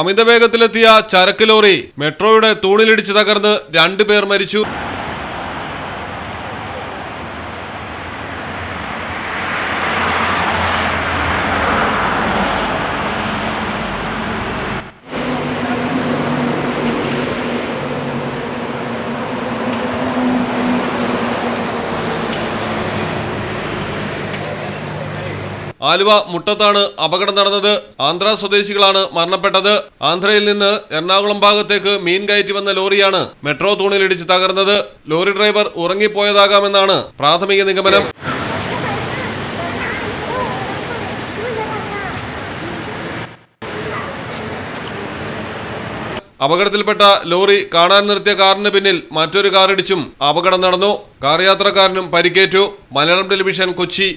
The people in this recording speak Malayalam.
അമിത വേഗത്തിലെത്തിയ ചരക്ക് ലോറി മെട്രോയുടെ തൂണിലിടിച്ച് തകർന്ന് രണ്ടുപേർ മരിച്ചു. ആലുവ മുട്ടത്താണ് അപകടം നടന്നത്. ആന്ധ്ര സ്വദേശികളാണ് മരണപ്പെട്ടത്. ആന്ധ്രയിൽ നിന്ന് എറണാകുളം ഭാഗത്തേക്ക് മീൻ കയറ്റി വന്ന ലോറിയാണ് മെട്രോ തൂണിലിടിച്ച് തകർന്നത്. ലോറി ഡ്രൈവർ ഉറങ്ങിപ്പോയതാകാമെന്നാണ് പ്രാഥമിക നിഗമനം. അപകടത്തിൽപ്പെട്ട ലോറി കാണാൻ നിർത്തിയ കാറിന് പിന്നിൽ മറ്റൊരു കാറിടിച്ചും അപകടം നടന്നു. കാർ യാത്രക്കാരനും പരിക്കേറ്റു. മലയാളം ടെലിവിഷൻ കൊച്ചി.